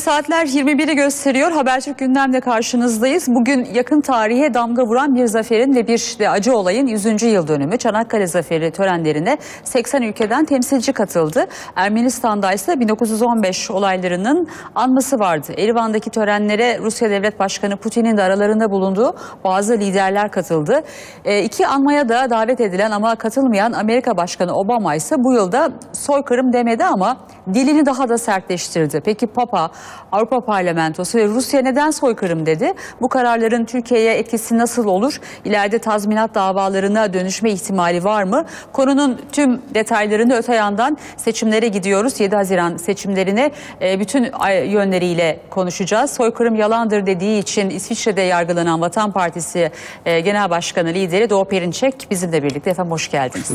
Saatler 21'i gösteriyor. Habertürk gündemde karşınızdayız. Bugün yakın tarihe damga vuran bir zaferin ve bir de acı olayın 100. yıl dönümü. Çanakkale Zaferi törenlerine 80 ülkeden temsilci katıldı. Ermenistan'da ise 1915 olaylarının anması vardı. Erivan'daki törenlere Rusya Devlet Başkanı Putin'in de aralarında bulunduğu bazı liderler katıldı. E, iki anmaya da davet edilen ama katılmayan Amerika Başkanı Obama ise bu yılda soykırım demedi ama dilini daha da sertleştirdi. Peki Papa, Avrupa Parlamentosu ve Rusya neden soykırım dedi? Bu kararların Türkiye'ye etkisi nasıl olur? İleride tazminat davalarına dönüşme ihtimali var mı? Konunun tüm detaylarını öte yandan seçimlere gidiyoruz. 7 Haziran seçimlerine e, bütün yönleriyle konuşacağız. Soykırım yalandır dediği için İsviçre'de yargılanan Vatan Partisi e, Genel Başkanı lideri Doğu Perinçek bizimle birlikte. Efendim hoş geldiniz.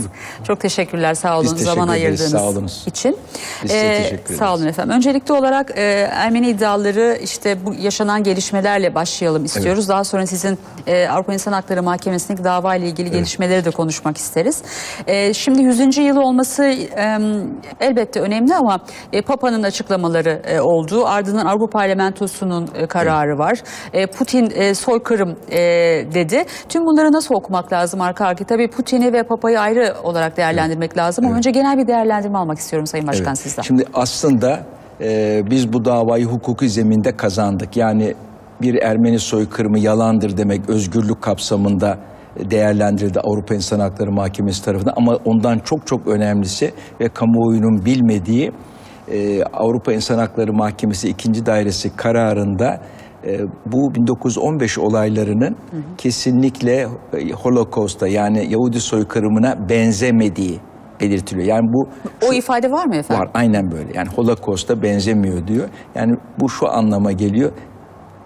Çok teşekkürler sağ olun teşekkür zaman ederiz, ayırdığınız sağ olunuz. için. Biz Ee, teşekkür ederiz. Sağ olun efendim. Öncelikli olarak e, Ermeni iddiaları işte bu yaşanan gelişmelerle başlayalım istiyoruz. Daha sonra sizin e, Avrupa İnsan Hakları Mahkemesi'ndeki dava ile ilgili gelişmeleri de konuşmak isteriz. E, şimdi 100. yılı olması e, elbette önemli ama e, Papa'nın açıklamaları e, oldu. Ardından Avrupa Parlamentosu'nun e, kararı var. E, Putin e, soykırım e, dedi. Tüm bunları nasıl okumak lazım arka arkaya? Tabii Putin'i ve Papa'yı ayrı olarak değerlendirmek lazım ama önce genel bir değerlendirme almak istiyorum Sayın Başkan Evet. sizden. Şimdi aslında e, biz bu davayı hukuki zeminde kazandık. Yani bir Ermeni soykırımı yalandır demek özgürlük kapsamında değerlendirildi Avrupa İnsan Hakları Mahkemesi tarafından. Ama ondan çok çok önemlisi ve kamuoyunun bilmediği e, Avrupa İnsan Hakları Mahkemesi 2. Dairesi kararında e, bu 1915 olaylarının kesinlikle e, Holocaust'a yani Yahudi soykırımına benzemediği belirtiliyor. Yani bu O ifade var mı efendim? Var aynen böyle. Yani Holocaust'a benzemiyor diyor. Yani bu şu anlama geliyor.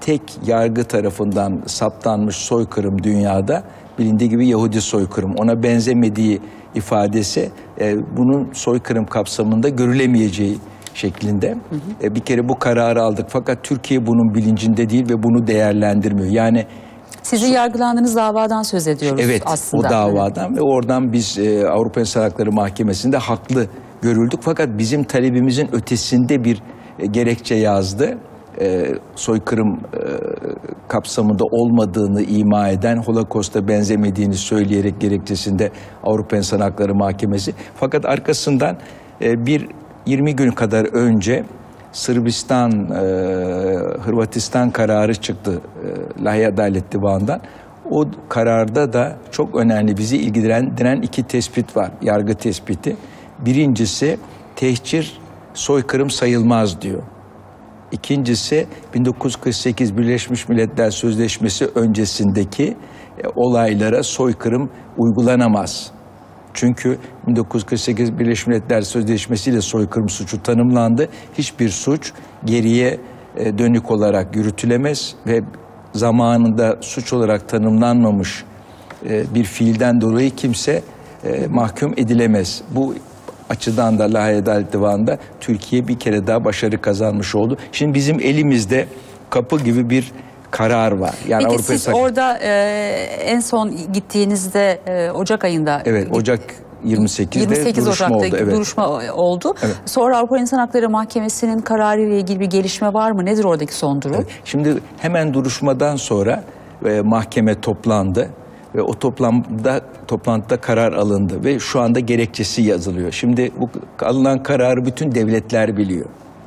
Tek yargı tarafından saptanmış soykırım dünyada bilindiği gibi Yahudi soykırım. Ona benzemediği ifadesi e, bunun soykırım kapsamında görülemeyeceği şeklinde. E, bir kere bu kararı aldık. Fakat Türkiye bunun bilincinde değil ve bunu değerlendirmiyor. Yani Sizin yargılandığınız davadan söz ediyoruz Evet aslında. o davadan ve oradan biz e, Avrupa İnsan Hakları Mahkemesi'nde haklı görüldük. Fakat bizim talebimizin ötesinde bir e, gerekçe yazdı. E, soykırım e, kapsamında olmadığını ima eden, Holocaust'a benzemediğini söyleyerek gerekçesinde Avrupa İnsan Hakları Mahkemesi. Fakat arkasından e, bir 20 gün kadar önce Sırbistan, e, Hırvatistan kararı çıktı e, Lahey Adalet Divanı'ndan. O kararda da çok önemli bizi ilgilendiren iki tespit var, yargı tespiti. Birincisi tehcir soykırım sayılmaz diyor. İkincisi 1948 Birleşmiş Milletler Sözleşmesi öncesindeki e, olaylara soykırım uygulanamaz. Çünkü 1948 Birleşmiş Milletler Sözleşmesi ile soykırım suçu tanımlandı. Hiçbir suç geriye e, dönük olarak yürütülemez ve zamanında suç olarak tanımlanmamış e, bir fiilden dolayı kimse e, mahkum edilemez. Bu açıdan da Lahey Adalet Türkiye bir kere daha başarı kazanmış oldu. Şimdi bizim elimizde kapı gibi bir karar var. Yani Peki Avrupa siz İnsan- orada e, en son gittiğinizde e, Ocak ayında Evet Ocak 28'de 28 duruşma Ocak'ta oldu. Evet. duruşma oldu. Evet. Sonra Avrupa İnsan Hakları Mahkemesi'nin kararı ile ilgili bir gelişme var mı? Nedir oradaki son durum? Şimdi hemen duruşmadan sonra e, mahkeme toplandı ve o toplamda toplantıda karar alındı ve şu anda gerekçesi yazılıyor. Şimdi bu alınan kararı bütün devletler biliyor.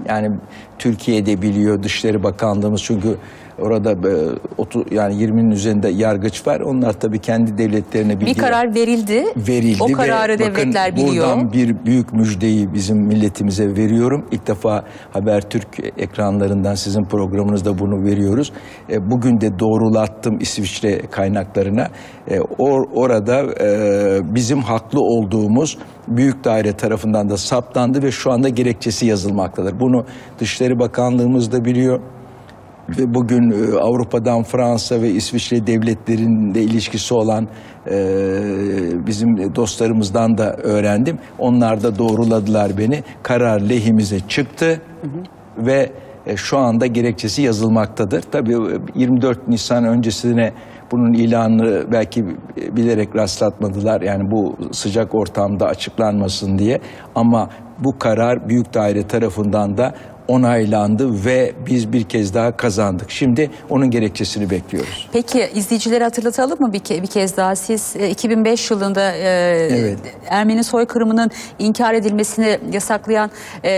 Yani Türkiye'de biliyor, Dışişleri Bakanlığımız çünkü orada e, yani 20'nin üzerinde yargıç var. Onlar tabii kendi devletlerine bilgi Bir karar verildi. verildi. O ve kararı bakın devletler biliyor. Buradan bir büyük müjdeyi bizim milletimize veriyorum. İlk defa Habertürk ekranlarından sizin programınızda bunu veriyoruz. E, bugün de doğrulattım İsviçre kaynaklarına. E, or, orada e, bizim haklı olduğumuz büyük daire tarafından da saptandı ve şu anda gerekçesi yazılmaktadır. Bunu Dışişleri Bakanlığımız da biliyor. Ve bugün e, Avrupa'dan Fransa ve İsviçre devletlerinde ilişkisi olan e, bizim dostlarımızdan da öğrendim. Onlar da doğruladılar beni. Karar lehimize çıktı ve e, şu anda gerekçesi yazılmaktadır. Tabii e, 24 Nisan öncesine bunun ilanını belki bilerek rastlatmadılar. Yani bu sıcak ortamda açıklanmasın diye. Ama bu karar büyük daire tarafından da onaylandı ve biz bir kez daha kazandık. Şimdi onun gerekçesini bekliyoruz. Peki izleyicilere hatırlatalım mı bir, ke- bir kez daha? Siz e, 2005 yılında e, Evet. Ermeni soykırımının inkar edilmesini yasaklayan e,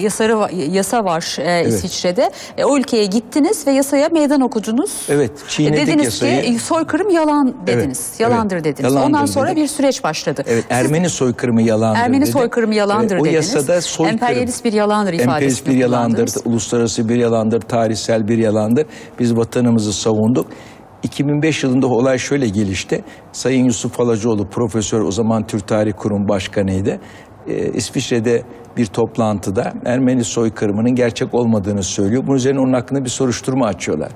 yasarı, yasa var e, İsviçre'de. E, o ülkeye gittiniz ve yasaya meydan okudunuz. Evet, çiğnedik dediniz yasayı. ki soykırım yalan dediniz. Evet, Yalandır evet, dediniz. yalandır Ondan sonra dedik. bir süreç başladı. Evet, Siz- Ermeni soykırımı yalandır Ermeni dedi. soykırımı yalandır Evet, o dediniz. yasada soykırım. Emperyalist bir yalandır ifadesini Emperyalist bir yalandır, uluslararası bir yalandır, tarihsel bir yalandır. Biz vatanımızı savunduk. 2005 yılında olay şöyle gelişti. Sayın Yusuf Alacıoğlu profesör o zaman Türk Tarih Kurum Başkanı'ydı. Ee, İsviçre'de bir toplantıda Ermeni soykırımının gerçek olmadığını söylüyor. Bunun üzerine onun hakkında bir soruşturma açıyorlar.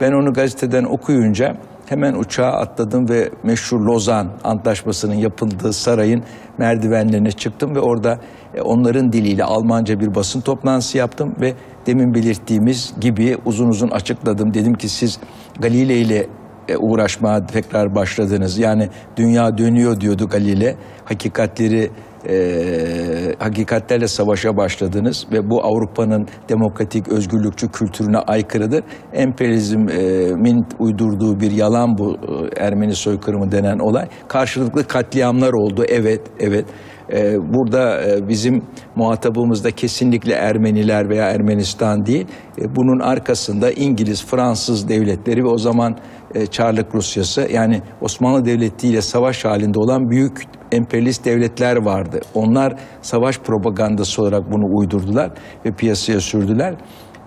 Ben onu gazeteden okuyunca hemen uçağa atladım ve meşhur Lozan Antlaşması'nın yapıldığı sarayın merdivenlerine çıktım ve orada e, onların diliyle Almanca bir basın toplantısı yaptım ve demin belirttiğimiz gibi uzun uzun açıkladım. Dedim ki siz Galile ile e, uğraşmaya tekrar başladınız. Yani dünya dönüyor diyordu Galile. Hakikatleri e, hakikatlerle savaşa başladınız ve bu Avrupa'nın demokratik, özgürlükçü kültürüne aykırıdır. Emperyalizmin uydurduğu bir yalan bu e, Ermeni soykırımı denen olay. Karşılıklı katliamlar oldu. Evet, evet. E, burada e, bizim muhatabımız da kesinlikle Ermeniler veya Ermenistan değil. E, bunun arkasında İngiliz, Fransız devletleri ve o zaman e, Çarlık Rusyası yani Osmanlı Devleti ile savaş halinde olan büyük emperyalist devletler vardı. Onlar savaş propagandası olarak bunu uydurdular ve piyasaya sürdüler.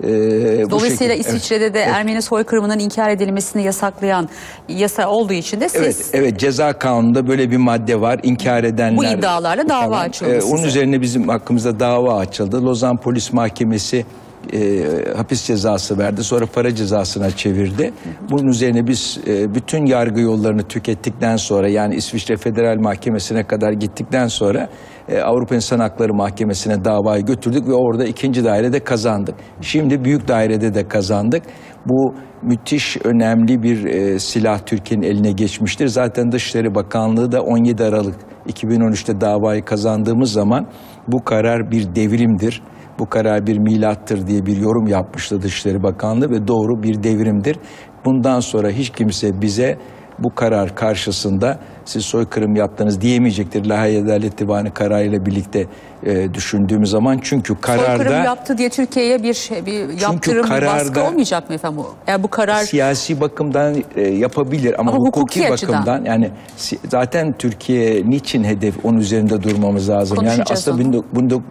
E, Dolayısıyla şekilde- İsviçre'de de Evet. Ermeni soykırımının inkar edilmesini yasaklayan yasa olduğu için de siz Evet, evet ceza kanununda böyle bir madde var. İnkar edenler. Bu iddialarla dava açıldı Ee, onun üzerine bizim hakkımızda dava açıldı. Lozan Polis Mahkemesi e, hapis cezası verdi. Sonra para cezasına çevirdi. Bunun üzerine biz e, bütün yargı yollarını tükettikten sonra yani İsviçre Federal Mahkemesi'ne kadar gittikten sonra e, Avrupa İnsan Hakları Mahkemesi'ne davayı götürdük ve orada ikinci dairede kazandık. Şimdi büyük dairede de kazandık. Bu müthiş önemli bir e, silah Türkiye'nin eline geçmiştir. Zaten Dışişleri Bakanlığı da 17 Aralık 2013'te davayı kazandığımız zaman bu karar bir devrimdir. Bu karar bir milattır diye bir yorum yapmıştı Dışişleri Bakanlığı ve doğru bir devrimdir. Bundan sonra hiç kimse bize bu karar karşısında siz soykırım yaptınız diyemeyecektir. Lahey Adalet Divanı kararıyla birlikte e, düşündüğümüz zaman çünkü kararda soykırım yaptı diye Türkiye'ye bir, bir yaptırım, bir baskı kararda- olmayacak mı efendim? bu? Yani bu karar siyasi bakımdan e, yapabilir ama, Ama hukuki hukuki, açıdan. bakımdan yani si- zaten Türkiye niçin hedef onun üzerinde durmamız lazım. Yani aslında onu.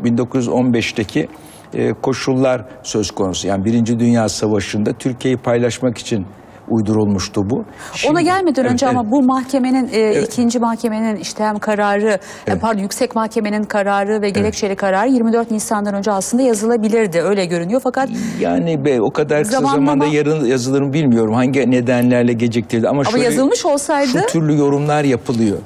1915'teki e, koşullar söz konusu. Yani Birinci Dünya Savaşı'nda Türkiye'yi paylaşmak için uydurulmuştu bu. Ona Şimdi- gelmeden Evet, önce ama evet. bu mahkemenin e, ikinci mahkemenin işte hem kararı e, pardon yüksek mahkemenin kararı ve gerekçeli kararı 24 Nisan'dan önce aslında yazılabilirdi öyle görünüyor fakat Yani be o kadar kısa Zamanlama- zamanda yarın yazılır mı bilmiyorum. Hangi nedenlerle geciktirdi ama, ama şöyle- yazılmış olsaydı Şu türlü yorumlar yapılıyor.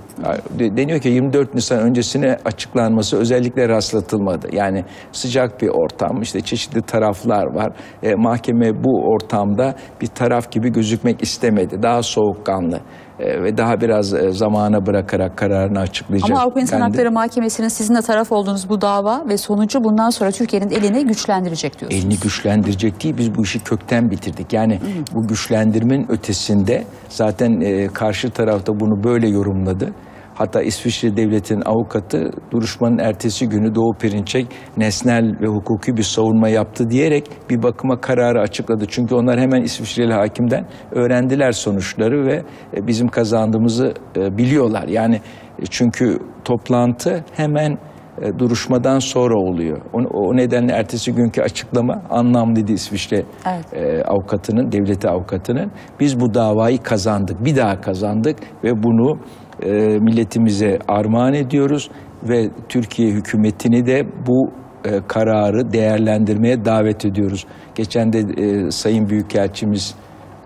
De- Deniyor ki 24 Nisan öncesine açıklanması özellikle rastlatılmadı. Yani sıcak bir ortam, işte çeşitli taraflar var. E, mahkeme bu ortamda bir taraf gibi gözükmek istemedi. Daha soğukkanlı e, ve daha biraz e, zamana bırakarak kararını açıklayacak. ama Avrupa İnsan dendi. Hakları Mahkemesi'nin sizin de taraf olduğunuz bu dava ve sonucu bundan sonra Türkiye'nin elini güçlendirecek diyorsunuz. elini güçlendirecek değil biz bu işi kökten bitirdik. Yani bu güçlendirmenin ötesinde zaten e, karşı tarafta bunu böyle yorumladı. Hatta İsviçre Devleti'nin avukatı duruşmanın ertesi günü Doğu Perinçek nesnel ve hukuki bir savunma yaptı diyerek bir bakıma kararı açıkladı. Çünkü onlar hemen İsviçreli hakimden öğrendiler sonuçları ve e, bizim kazandığımızı e, biliyorlar. Yani e, çünkü toplantı hemen e, duruşmadan sonra oluyor. O, o nedenle ertesi günkü açıklama anlamlıydı İsviçre Evet. e, avukatının, devleti avukatının. Biz bu davayı kazandık, bir daha kazandık ve bunu e, milletimize armağan ediyoruz ve Türkiye hükümetini de bu e, kararı değerlendirmeye davet ediyoruz. Geçen de e, Sayın Büyükelçimiz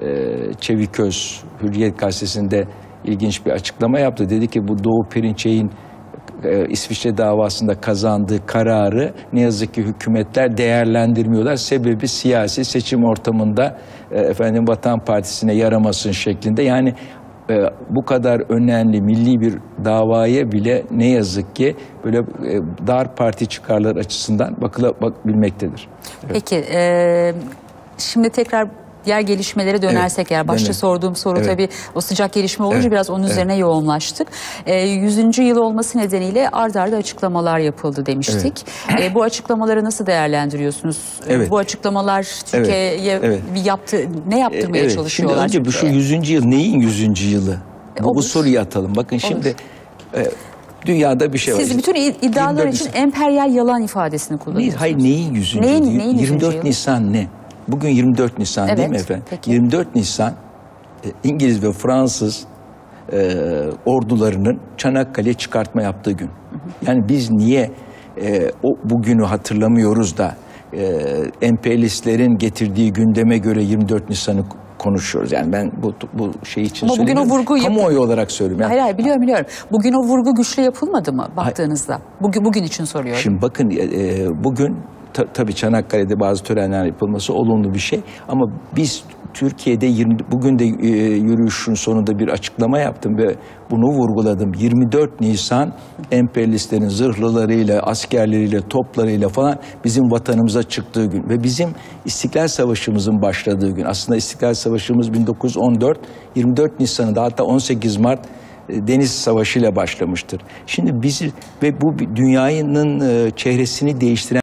e, Çeviköz Hürriyet Gazetesi'nde ilginç bir açıklama yaptı. Dedi ki bu Doğu Perinçek'in e, İsviçre davasında kazandığı kararı ne yazık ki hükümetler değerlendirmiyorlar. Sebebi siyasi seçim ortamında e, efendim Vatan Partisi'ne yaramasın şeklinde. Yani e, bu kadar önemli milli bir davaya bile ne yazık ki böyle e, dar parti çıkarları açısından bakılabilmektedir. Peki e, şimdi tekrar diğer gelişmelere dönersek eğer başta dönelim. sorduğum soru Evet. tabii o sıcak gelişme olunca Evet, biraz onun üzerine yoğunlaştık. E, 100. yıl olması nedeniyle ard arda açıklamalar yapıldı demiştik. E, bu açıklamaları nasıl değerlendiriyorsunuz? E, Evet. Bu açıklamalar Türkiye'ye evet. yaptı ne yaptırmaya Evet, çalışıyorlar? Şimdi önce bu şu Türkiye'ye? 100. yıl neyin 100. yılı? Bu, olur. bu soruyu atalım. Bakın şimdi e, dünyada bir şey var. Siz bütün id- iddialar 24 için emperyal yalan ifadesini kullanıyorsunuz. hayır neyin 100. Neyin- 100. 24 yılı? Nisan ne? Bugün 24 Nisan değil mi Evet, efendim? peki. 24 Nisan e, İngiliz ve Fransız e, ordularının Çanakkale çıkartma yaptığı gün. Yani biz niye e, o bugünü hatırlamıyoruz da e, emperyalistlerin getirdiği gündeme göre 24 Nisan'ı konuşuyoruz. Yani ben bu bu şey için Ama bugün o vurgu kamuoyu olarak söylüyorum. Yani Hayır hayır biliyorum biliyorum. Bugün o vurgu güçlü yapılmadı mı baktığınızda? Bugün bugün için soruyorum. Şimdi bakın e, e, bugün ta, tabii Çanakkale'de bazı törenler yapılması olumlu bir şey ama biz Türkiye'de 20, bugün de e, yürüyüşün sonunda bir açıklama yaptım ve bunu vurguladım. 24 Nisan emperyalistlerin zırhlılarıyla, askerleriyle, toplarıyla falan bizim vatanımıza çıktığı gün ve bizim İstiklal Savaşımızın başladığı gün. Aslında İstiklal Savaşımız 1914, 24 Nisan'ında hatta 18 Mart e, Deniz Savaşı ile başlamıştır. Şimdi bizi ve bu dünyanın e, çehresini değiştiren